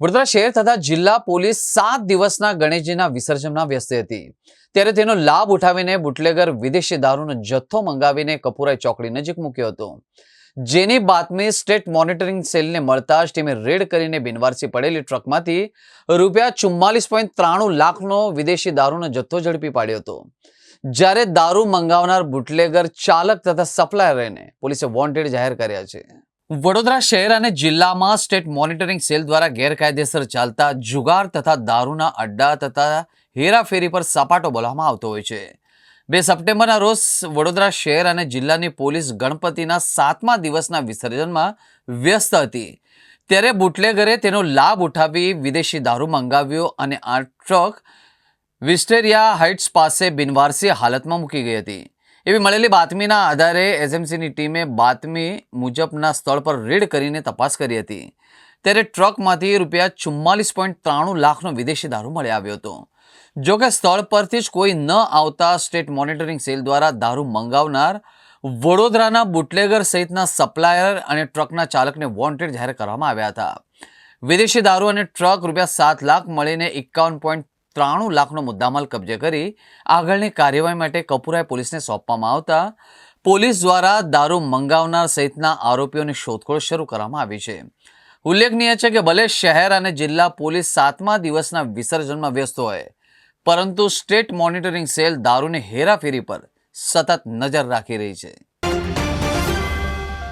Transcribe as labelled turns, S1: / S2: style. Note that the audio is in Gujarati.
S1: વડોદરા શહેર તથા જિલ્લા પોલીસ સાત દિવસના ગણેશજીના વિસર્જનમાં વ્યસ્ત હતી. ત્યારે તેનો લાભ ઉઠાવીને બુટલેગર વિદેશી દારૂનો જથ્થો મંગાવીને કપુરાઈ ચોકડી નજીક મૂક્યો હતો. જેની બાતમી સ્ટેટ મોનિટરિંગ સેલને મળતા જ ટીમે રેડ કરીને બિનવારસી પડેલી ટ્રકમાંથી રૂપિયા ચુમ્માલીસ પોઈન્ટ ત્રાણું લાખનો વિદેશી દારૂનો જથ્થો ઝડપી પાડ્યો હતો. જ્યારે દારૂ મંગાવનાર બુટલેગર ચાલક તથા સપ્લાયરને પોલીસે વોન્ટેડ જાહેર કર્યા છે. વડોદરા શહેર અને જિલ્લામાં સ્ટેટ મોનિટરિંગ સેલ દ્વારા ગેરકાયદેસર ચાલતા જુગાર તથા દારૂના અડ્ડા તથા હેરાફેરી પર સપાટો બોલવામાં આવતો હોય છે. બે સપ્ટેમ્બરના રોજ વડોદરા શહેર અને જિલ્લાની પોલીસ ગણપતિના સાતમા દિવસના વિસર્જનમાં વ્યસ્ત હતી. ત્યારે બુટલેગરે તેનો લાભ ઉઠાવી વિદેશી દારૂ મંગાવ્યો અને આ ટ્રક વિસ્ટેરિયા હાઇટ્સ પાસે બિનવારસી હાલતમાં મૂકી ગઈ હતી. એવી મળેલી બાતમીના આધારે એસએમસીની ટીમે બાતમી મુજબના સ્થળ પર રેડ કરીને તપાસ કરી હતી. ત્યારે ટ્રકમાંથી રૂપિયા ચુમ્માલીસ પોઈન્ટ ત્રાણું લાખનો વિદેશી દારૂ મળી આવ્યો હતો. જોકે સ્થળ પરથી જ કોઈ ન આવતા સ્ટેટ મોનિટરિંગ સેલ દ્વારા દારૂ મંગાવનાર વડોદરાના બુટલેગર સહિતના સપ્લાયર અને ટ્રકના ચાલકને વોન્ટેડ જાહેર કરવામાં આવ્યા હતા. વિદેશી દારૂ અને ટ્રક રૂપિયા સાત લાખ મળીને એકાવન પોઈન્ટ ત્રાણું લાખનો મુદ્દામાલ કબજે કરી આગળની કાર્યવાહી માટે કપૂરાએ પોલીસને સોંપવામાં આવતા. પોલીસ દ્વારા દારૂ મંગાવનાર સહિતના આરોપીઓની શોધખોળ શરૂ કરવામાં આવી છે. ઉલ્લેખનીય છે કે ભલે શહેર અને જિલ્લા પોલીસ સાતમા દિવસના વિસર્જનમાં વ્યસ્ત હોય, પરંતુ સ્ટેટ મોનિટરિંગ સેલ દારૂની હેરાફેરી પર સતત નજર રાખી રહી છે.